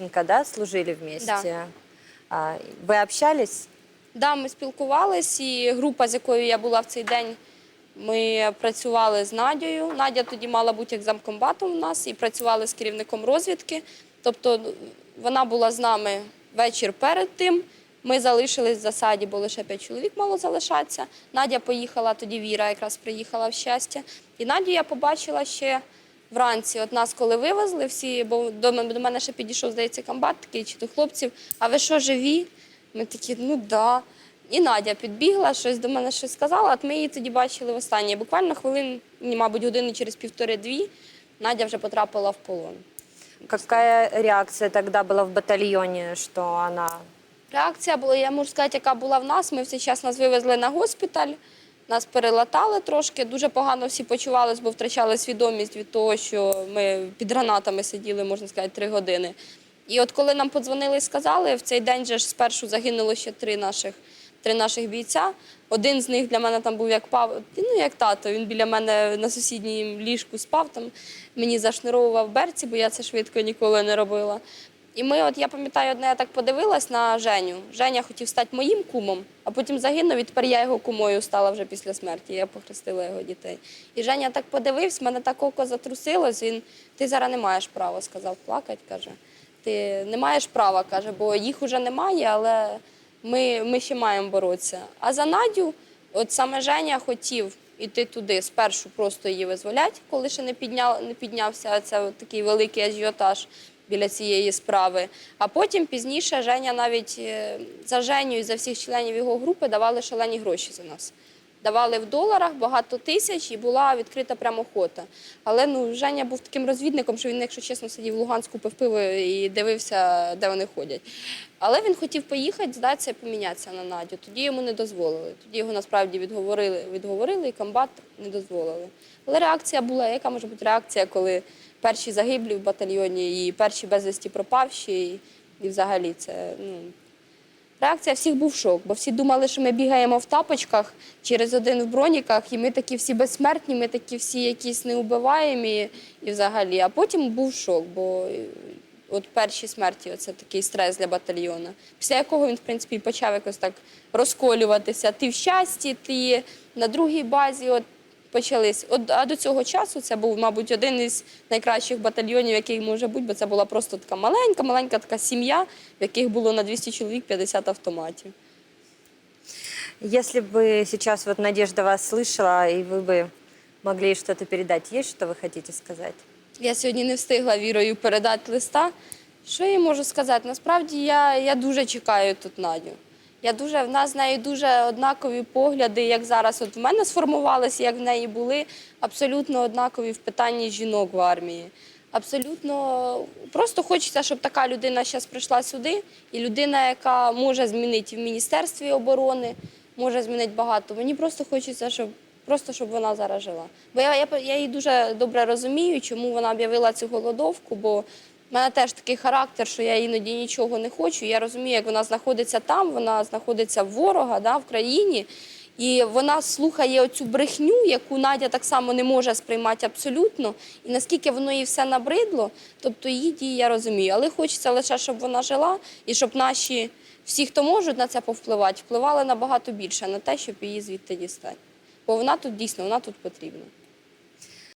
Іванченко, да, служили вместе? А, Вы общались? Да, ми спілкувалися, і група, з якою я була в цей день, ми працювали з Надією. Надя тоді мала бути як замкомбатом у нас і працювали з керівником розвідки. Тобто вона була з нами вечір перед тим. Ми залишились в засаді, бо лише п'ять чоловік мало залишатися. Надя поїхала, тоді Віра якраз приїхала в щастя. І Надю я побачила ще вранці. От нас коли вивезли всі, бо до мене, ще підійшов, здається, комбат такий чи до хлопців. А ви що, живі? Ми такі, ну да. І Надя підбігла, щось до мене щось сказала. От ми її тоді бачили востаннє. Буквально хвилин, мабуть, години через півтори-дві Надя вже потрапила в полон. Какая реакция тогда была в батальоне, что она... Реакція була, я можу сказати, яка була в нас. Ми в цей час нас вивезли на госпіталь, нас перелатали трошки. Дуже погано всі почувалися, бо втрачали свідомість від того, що ми під гранатами сиділи, можна сказати, три години. І от коли нам подзвонили і сказали, в цей день же ж спершу загинуло ще три наших, три наших бійця. Один з них для мене там був як пав, ну як тато. Він біля мене на сусідній ліжку спав, там мені зашнуровував берці, бо я це швидко ніколи не робила. І ми, от я пам'ятаю, одне я так подивилась на Женю. Женя хотів стати моїм кумом, а потім загинув, і тепер я його кумою стала вже після смерті. Я похрестила його дітей. І Женя так подивився, мене так око затрусилось. Він ти зараз не маєш права, сказав, плакать, каже. Ти не маєш права, каже, бо їх уже немає, але ми, ми ще маємо боротися. А за Надю, от саме Женя хотів іти туди, спершу просто її визволять, коли ще не, підняв, не піднявся це такий великий ажіотаж біля цієї справи. А потім пізніше Женя навіть е, за Женю і за всіх членів його групи давали шалені гроші за нас. Давали в доларах багато тисяч і була відкрита прямо охота. Але ну, Женя був таким розвідником, що він, якщо чесно, сидів в Луганську, пив пиво і дивився, де вони ходять. Але він хотів поїхати, здатися і помінятися на Надю. Тоді йому не дозволили. Тоді його насправді відговорили, відговорили і комбат не дозволили. Але реакція була, яка може бути реакція, коли перші загиблі в батальйоні і перші безвісті пропавші, і, взагалі це ну, Реакція всіх був шок, бо всі думали, що ми бігаємо в тапочках через один в броніках, і ми такі всі безсмертні, ми такі всі якісь неубиваємі і взагалі. А потім був шок, бо е, от перші смерті це такий стрес для батальйону, після якого він, в принципі, почав якось так розколюватися. Ти в щасті, ти на другій базі. От почались. От, а до цього часу це був, мабуть, один із найкращих батальйонів, який може бути, бо це була просто така маленька, маленька така сім'я, в яких було на 200 чоловік 50 автоматів. Если бы сейчас вот Надежда вас слышала, и вы бы могли ей что-то передать, есть что вы хотите сказать? Я сьогодні не встигла вірою передати листа. Що я їй можу сказати? Насправді я, я дуже чекаю тут Надю. Я дуже, в нас з нею дуже однакові погляди, як зараз от в мене сформувалися, як в неї були, абсолютно однакові в питанні жінок в армії. Абсолютно просто хочеться, щоб така людина зараз прийшла сюди, і людина, яка може змінити в Міністерстві оборони, може змінити багато. Мені просто хочеться, щоб просто щоб вона зараз жила. Бо я, я, я її дуже добре розумію, чому вона об'явила цю голодовку, бо в мене теж такий характер, що я іноді нічого не хочу. Я розумію, як вона знаходиться там, вона знаходиться в ворога да, в країні. І вона слухає оцю брехню, яку Надя так само не може сприймати абсолютно. І наскільки воно їй все набридло, тобто її дії я розумію. Але хочеться лише, щоб вона жила і щоб наші всі, хто можуть на це повпливати, впливали набагато більше на те, щоб її звідти дістати. Бо вона тут дійсно вона тут потрібна.